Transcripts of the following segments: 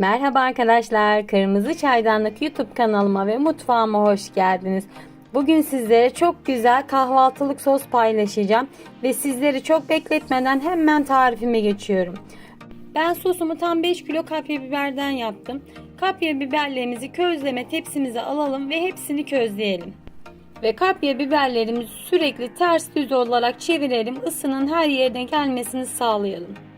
Merhaba arkadaşlar, Kırmızı Çaydanlık YouTube kanalıma ve mutfağıma hoş geldiniz. Bugün sizlere çok güzel kahvaltılık sos paylaşacağım ve sizleri çok bekletmeden hemen tarifime geçiyorum. Ben sosumu tam 5 kilo kapya biberden yaptım. Kapya biberlerimizi közleme tepsimize alalım ve hepsini közleyelim. Ve kapya biberlerimizi sürekli ters düz olarak çevirelim. Isının her yerine gelmesini sağlayalım.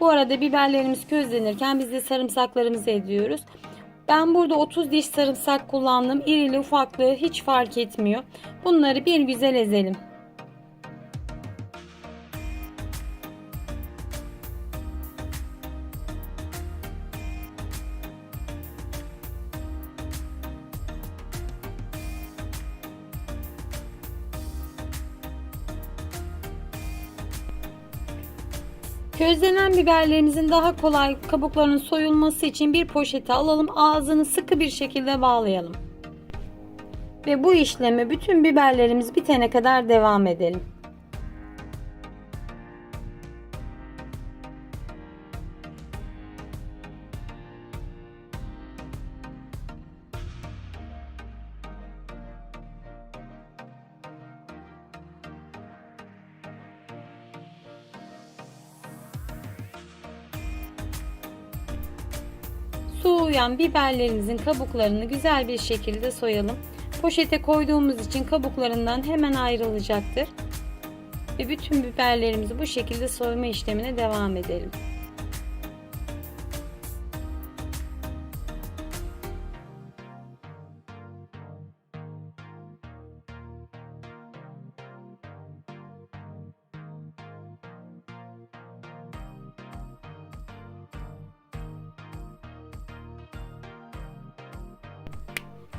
Bu arada biberlerimiz közlenirken biz de sarımsaklarımızı ediyoruz. Ben burada 30 diş sarımsak kullandım. İrili ufaklığı hiç fark etmiyor. Bunları bir güzel ezelim. Közlenen biberlerimizin daha kolay kabuklarının soyulması için bir poşete alalım. Ağzını sıkı bir şekilde bağlayalım. Ve bu işlemi bütün biberlerimiz bitene kadar devam edelim. Soğuyan biberlerimizin kabuklarını güzel bir şekilde soyalım. Poşete koyduğumuz için kabuklarından hemen ayrılacaktır. Ve bütün biberlerimizi bu şekilde soyma işlemine devam edelim.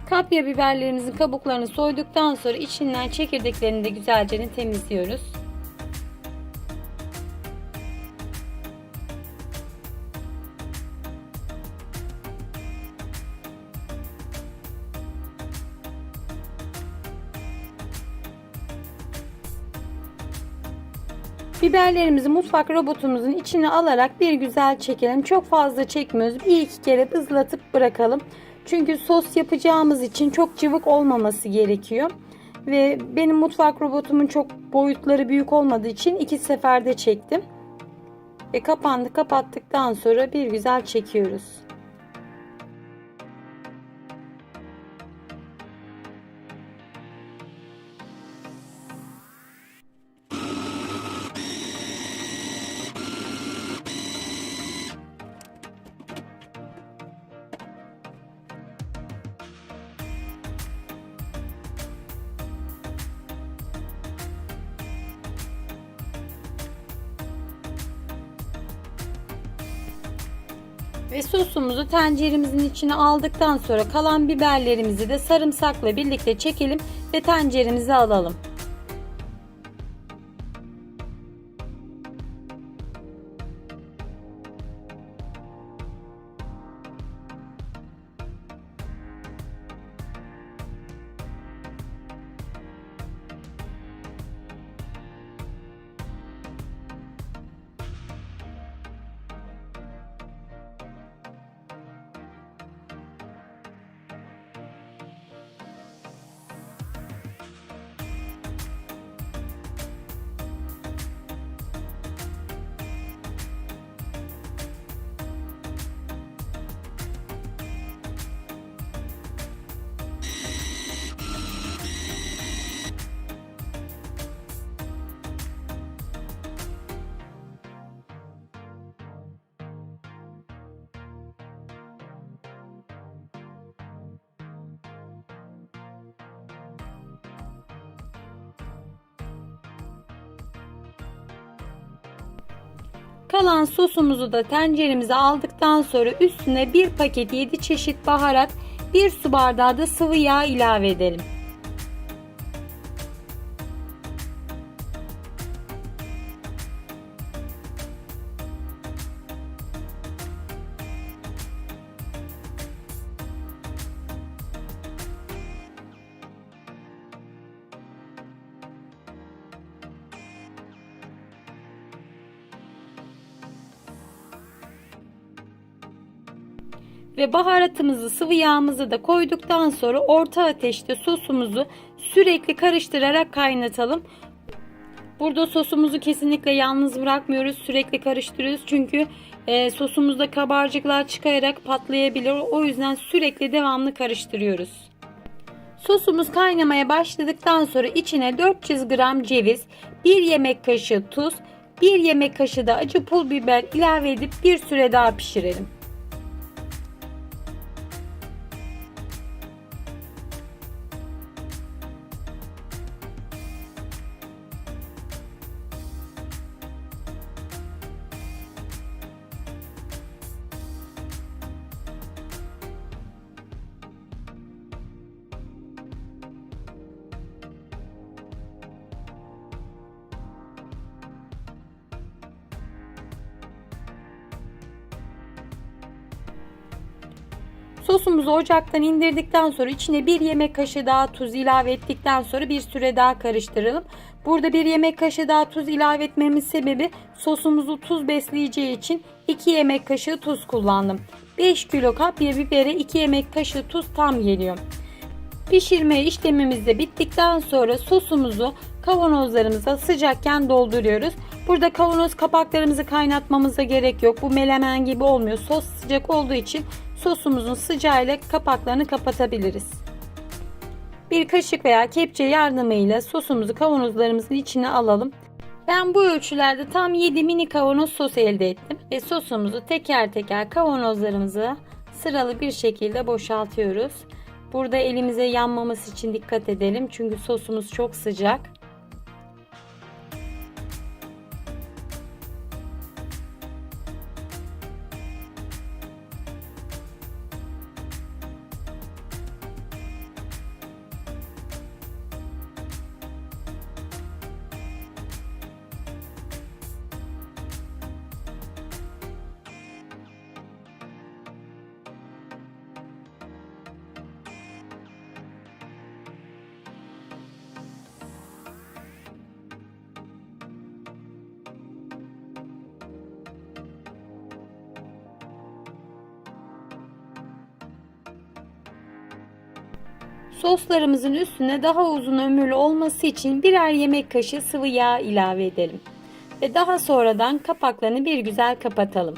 Kapya biberlerimizin kabuklarını soyduktan sonra içinden çekirdeklerini de güzelce temizliyoruz. Biberlerimizi mutfak robotumuzun içine alarak bir güzel çekelim. Çok fazla çekmiyoruz. Bir iki kere ızlatıp bırakalım. Çünkü sos yapacağımız için çok cıvık olmaması gerekiyor. Ve benim mutfak robotumun çok boyutları büyük olmadığı için iki seferde çektim. Ve kapandı kapattıktan sonra bir güzel çekiyoruz. Ve sosumuzu tenceremizin içine aldıktan sonra kalan biberlerimizi de sarımsakla birlikte çekelim ve tenceremize alalım. Kalan sosumuzu da tenceremize aldıktan sonra üstüne bir paket 7 çeşit baharat, 1 su bardağı da sıvı yağ ilave edelim. Ve baharatımızı sıvı yağımızı da koyduktan sonra orta ateşte sosumuzu sürekli karıştırarak kaynatalım. Burada sosumuzu kesinlikle yalnız bırakmıyoruz. Sürekli karıştırıyoruz. Çünkü e, sosumuzda kabarcıklar çıkarak patlayabilir. O yüzden sürekli devamlı karıştırıyoruz. Sosumuz kaynamaya başladıktan sonra içine 400 gram ceviz, 1 yemek kaşığı tuz, 1 yemek kaşığı da acı pul biber ilave edip bir süre daha pişirelim. Sosumuzu ocaktan indirdikten sonra içine bir yemek kaşığı daha tuz ilave ettikten sonra bir süre daha karıştıralım. Burada bir yemek kaşığı daha tuz ilave etmemin sebebi sosumuzu tuz besleyeceği için 2 yemek kaşığı tuz kullandım. 5 kilo kapya bibere 2 yemek kaşığı tuz tam geliyor. Pişirme işlemimiz de bittikten sonra sosumuzu kavanozlarımıza sıcakken dolduruyoruz. Burada kavanoz kapaklarımızı kaynatmamıza gerek yok. Bu melemen gibi olmuyor. Sos sıcak olduğu için sosumuzun sıcağıyla kapaklarını kapatabiliriz. Bir kaşık veya kepçe yardımıyla sosumuzu kavanozlarımızın içine alalım. Ben bu ölçülerde tam 7 mini kavanoz sos elde ettim. Ve sosumuzu teker teker kavanozlarımıza sıralı bir şekilde boşaltıyoruz. Burada elimize yanmaması için dikkat edelim. Çünkü sosumuz çok sıcak. Soslarımızın üstüne daha uzun ömürlü olması için birer yemek kaşığı sıvı yağ ilave edelim. Ve daha sonradan kapaklarını bir güzel kapatalım.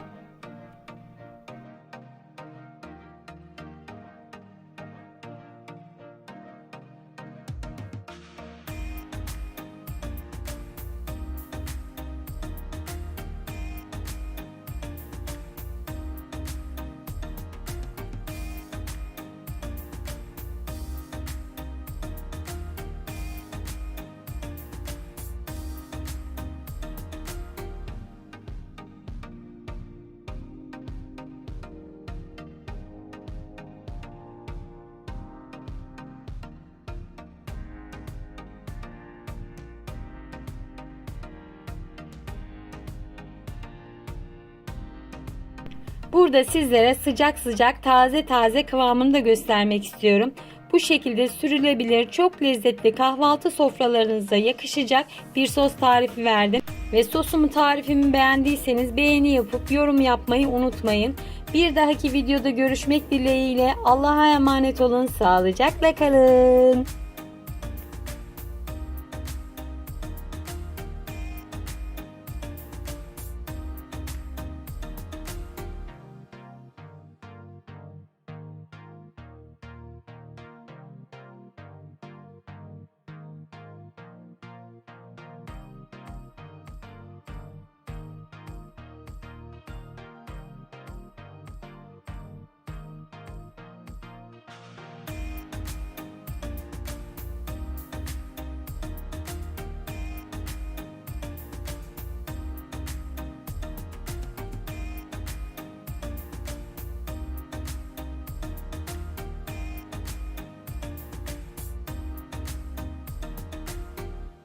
Burada sizlere sıcak sıcak taze taze kıvamını da göstermek istiyorum. Bu şekilde sürülebilir çok lezzetli kahvaltı sofralarınıza yakışacak bir sos tarifi verdim. Ve sosumu tarifimi beğendiyseniz beğeni yapıp yorum yapmayı unutmayın. Bir dahaki videoda görüşmek dileğiyle Allah'a emanet olun. Sağlıcakla kalın.